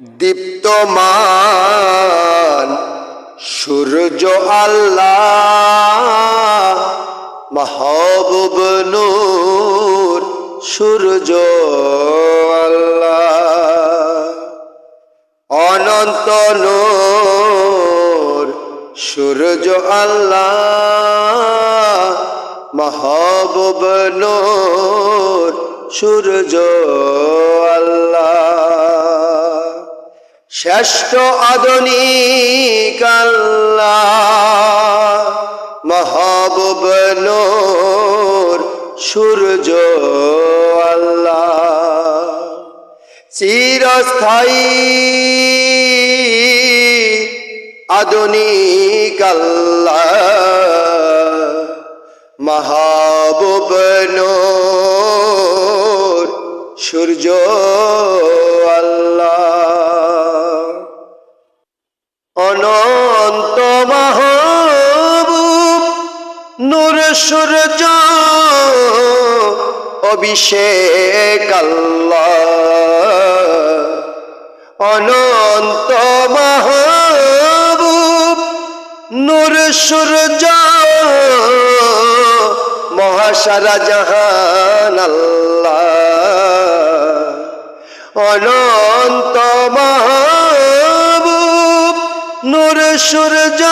দীপ্তমান সূর্য আল্লাহ মাহবুব নূর সূর্য আল্লাহ। অনন্ত নূর সূর্য আল্লাহ মাহবুব নূর সূর্য শ্রেষ্ঠ আধুনিক আল্লাহ মাহবুব সূর্য আল্লাহ। চিরস্থায়ী আধুনিক আল্লাহ মাহবুব নূর সূর্য আল্লাহ। অনন্ত মাহবুব নূর সূর্য অভিষেক অনন্ত মাহবুব নূর সূর্য মহাসারা জাহান আল্লাহ। অনন্ত মাহবুব নূর সূর্য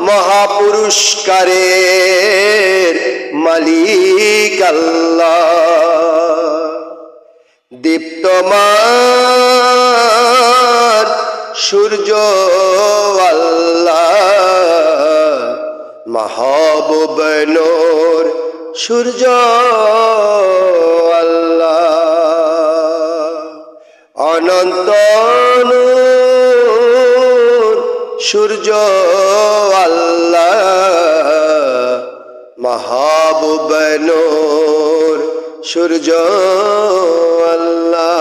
মহাপুরস্কারের মালিক আল্লাহ। দীপ্তমান সূর্য আল্লাহ। মাহবুব সূর্য আল্লাহ। অনন্ত সূর্য আল্লাহ মাহবুব সূর্য আল্লাহ।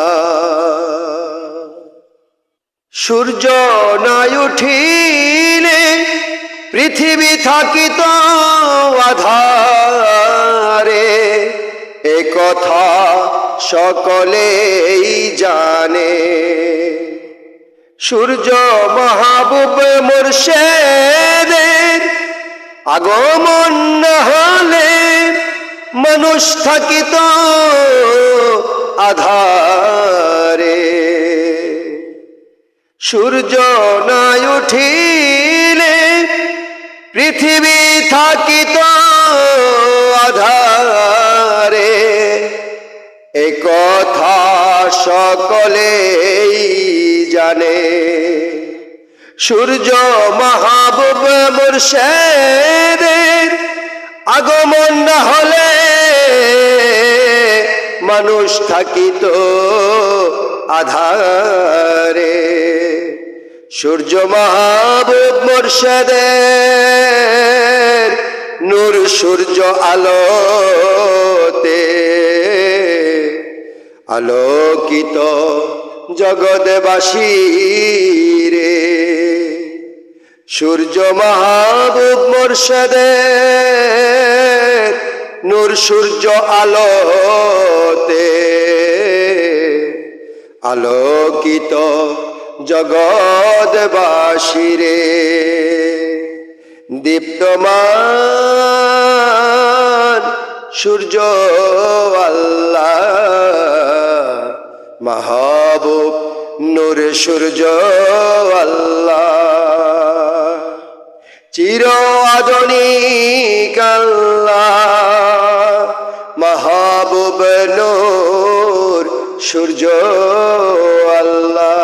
সূর্য নাই উঠিলে পৃথিবী থাকিত আধারে। এ কথা সকলেই জানে। সূর্য মাহবুব মুর্শেদের আগমন না হলে মানুষ থাকিত আধারে। সূর্য নাই উঠিলে পৃথিবী থাকিত আধারে। কথা সকলেই জানে। সূর্য মাহবুব মুর্শেদের আগমন না হলে মানুষ থাকিত আধারে। সূর্য মাহবুব মুর্শেদের নূর সূর্য আলোতে আলোকিত জগৎবাসী রে সূর্য মাহবুব মুর্শদের নূর সূর্য আলোতে। আলোকিত জগৎবাসী রে দীপ্তমান সূর্য আল্লাহ। মাহবুব নূর সূর্য আল্লাহ। চির আধুনিক আল্লাহ মাহবুব নূর সূর্য আল্লাহ।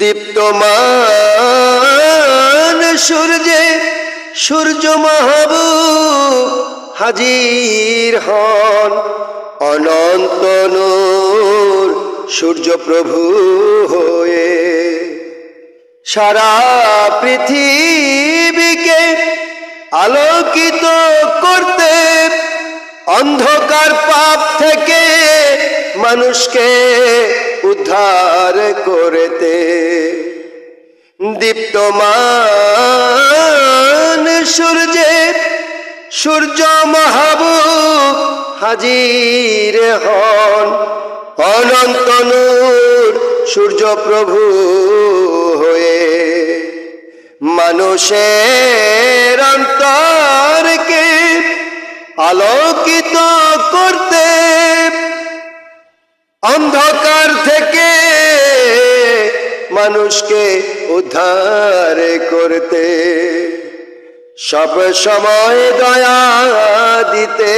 দীপ্তমান সূর্যে সূর্য মাহবুব হাজির হন। অনন্ত নূর সূর্য প্রভু হয়ে সারা পৃথিবীকে আলোকিত করতে অন্ধকার পাপ থেকে মানুষকে উদ্ধার করতে দীপ্তমান সূর্যের সূর্য মাহবুব হাজির হন। অনন্ত নূর সূর্য প্রভু হয়ে। মানুষের অন্তরকে আলোকিত করতে অন্ধকার থেকে মানুষকে উদ্ধার করতে। সব সময় দয়া দিতে,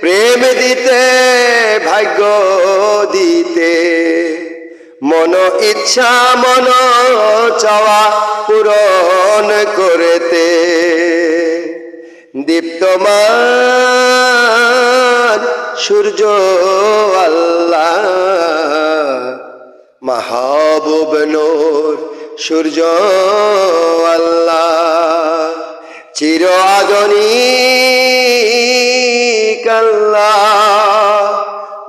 প্রেম দিতে, ভাগ্য দিতে। মন ইচ্ছা, মন চাওয়া পূরণ করতে। দীপ্তমান সূর্য আল্লাহ, মাহবুব নূর। সূর্য আল্লাহ, চির আদনী কাল্লা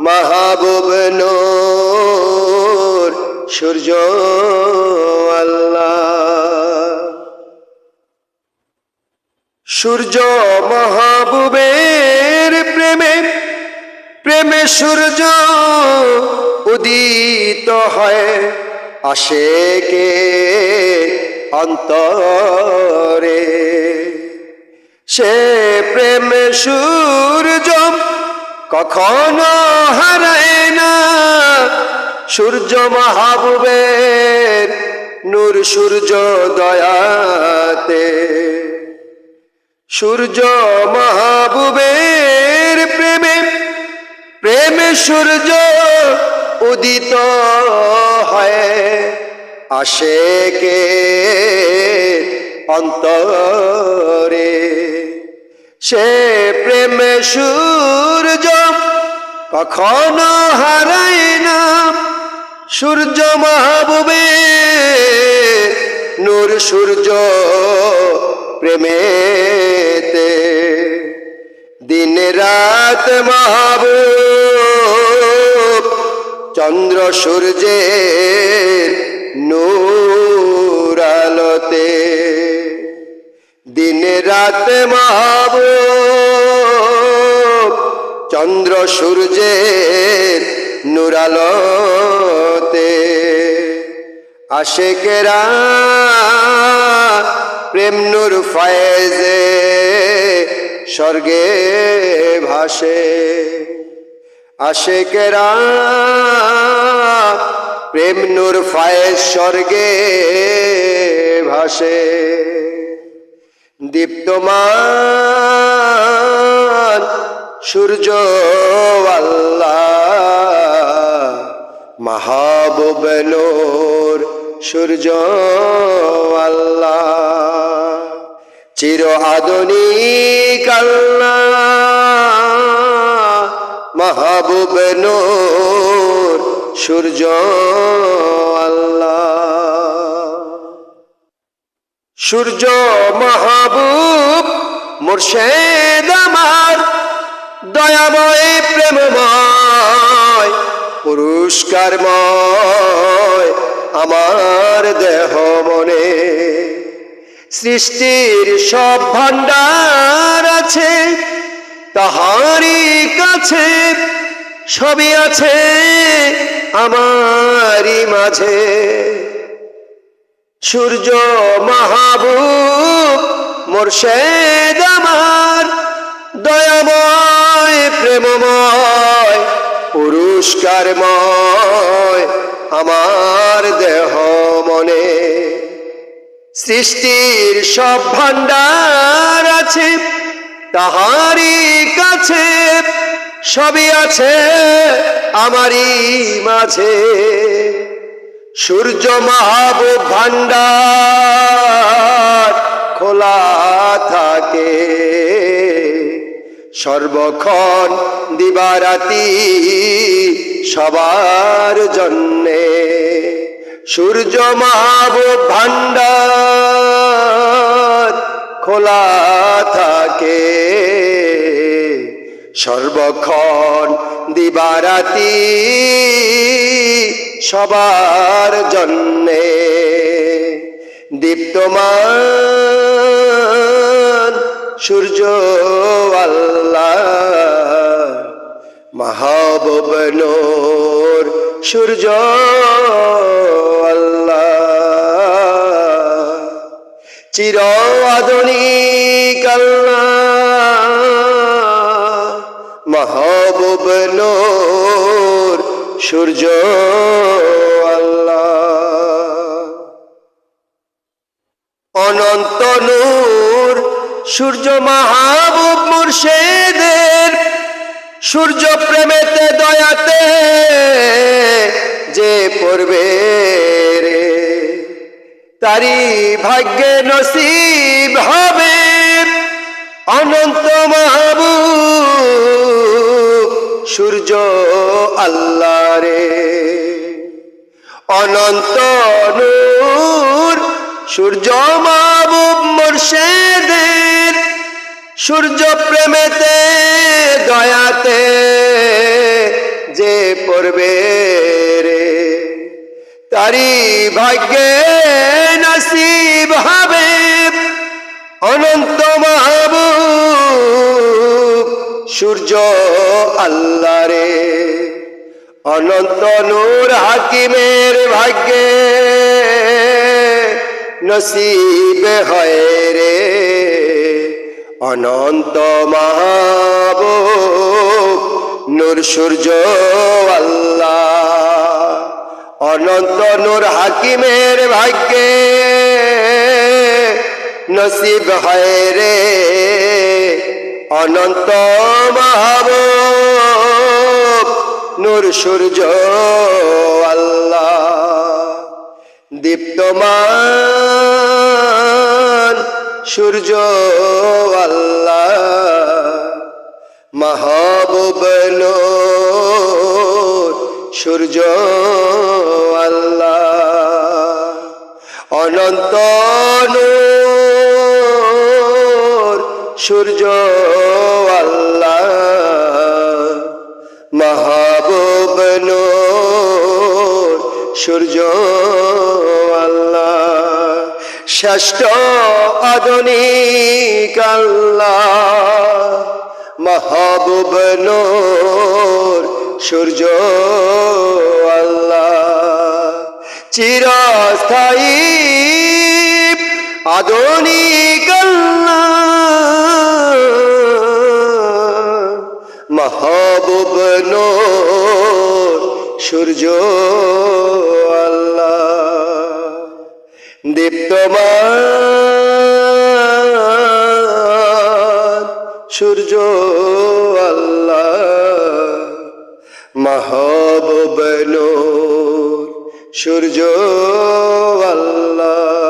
মাহবুব নূর, সূর্য সূর্য মহাবুবের প্রেমে প্রেমে সূর্য উদিত হয়। আসে কে অন্তরে। সে প্রেম সূর্য কখনো হারায় না। সূর্য মাহবুবের নূর সূর্য দয়াতে। সূর্য মাহবুবের প্রেমে প্রেমে সূর্য উদিত হয়। আসে কে অন্তরে। সে প্রেমে সূর্য কখনো হারায় না। সূর্য মাহবুবে, নূর সূর্য প্রেমেতে। দিন রাত মাহবুব চন্দ্র সূর্যের নূর আলোতে। দিন রাত মাহবুব চন্দ্র সূর্যের নুরালোতে আশেকেরা প্রেম নূর ফয়েজে স্বর্গে ভাসে। আশেকেরা প্রেম নূর ফয়েজ স্বর্গে ভাসে। দীপ্তমান সূর্য আল্লাহ সূর্য আল্লাহ। চির আধুনিক আল্লাহ মাহবুব নূর, সূর্য আল্লাহ। সূর্য মাহবুব মুর্শেদ আমার, দয়াময়, প্রেমময়, পুরস্কারময়, আমার দেহ মনে। সৃষ্টির সব ভান্ডার আছে তাহারি কাছে সবই আছে আমারই মাঝে। সূর্য মাহবুব, মোর্শেদ আমার, দয়াময়, প্রেমময়, পুরস্কারময় আমার দেহ মনে। সৃষ্টির সব ভান্ডার আছে। তাহারি কাছে সবই আছে আমারই মাঝে। সূর্য মাহবুব ভান্ডার খোলা থাকে। সর্বক্ষণ দিবারাতি সবার জন্যে। সূর্য মাহবুব ভান্ডার খোলা থাকে। সর্বক্ষণ দিবারাতি সবার জন্যে দীপ্তমান সূর্য আল্লাহ। মাহবুবনোর সূর্য চির আধুনিক মাহবুব সূর্য আল্লাহ। অনন্ত নূর, সূর্য মাহবুব মুর্শেদের, সূর্য প্রেমেতে দয়াতে যে পড়বে রে। তারি ভাগ্যে নসিব হবে অনন্ত মাহবুব সূর্য আল্লাহ রে। অনন্ত নূর, সূর্য মাহবুব মুর্শেদের। সূর্য প্রেমেতে, দয়াতে যে পড়বে রে। তারি ভাগ্যে নসিব হবে অনন্ত মাহবুব, সূর্য আল্লাহ রে অনন্ত নূর হাকিমের ভাগ্যে নসিব হয় রে। অনন্ত মাহবুব, নূর সূর্য আল্লাহ। অনন্ত নূর হাকিমের ভাগ্যে নসিব হয় রে। অনন্ত মহাব নূর সূর্য, আল্লাহ। দীপ্তমান, সূর্য, আল্লাহ। মাহবুব নূর সূর্য আল্লাহ। অনন্ত সূর্য আল্লাহ। মাহবুব সূর্য আল্লাহ। শ্রেষ্ঠ আধুনিক আল্লাহ। মাহবুব সূর্য আল্লাহ। চিরস্থায়ী আধুনিক মাহবুব নূর সূর্য আল্লাহ। দীপ্তমান সূর্য আল্লাহ। সূর্য আল্লাহ।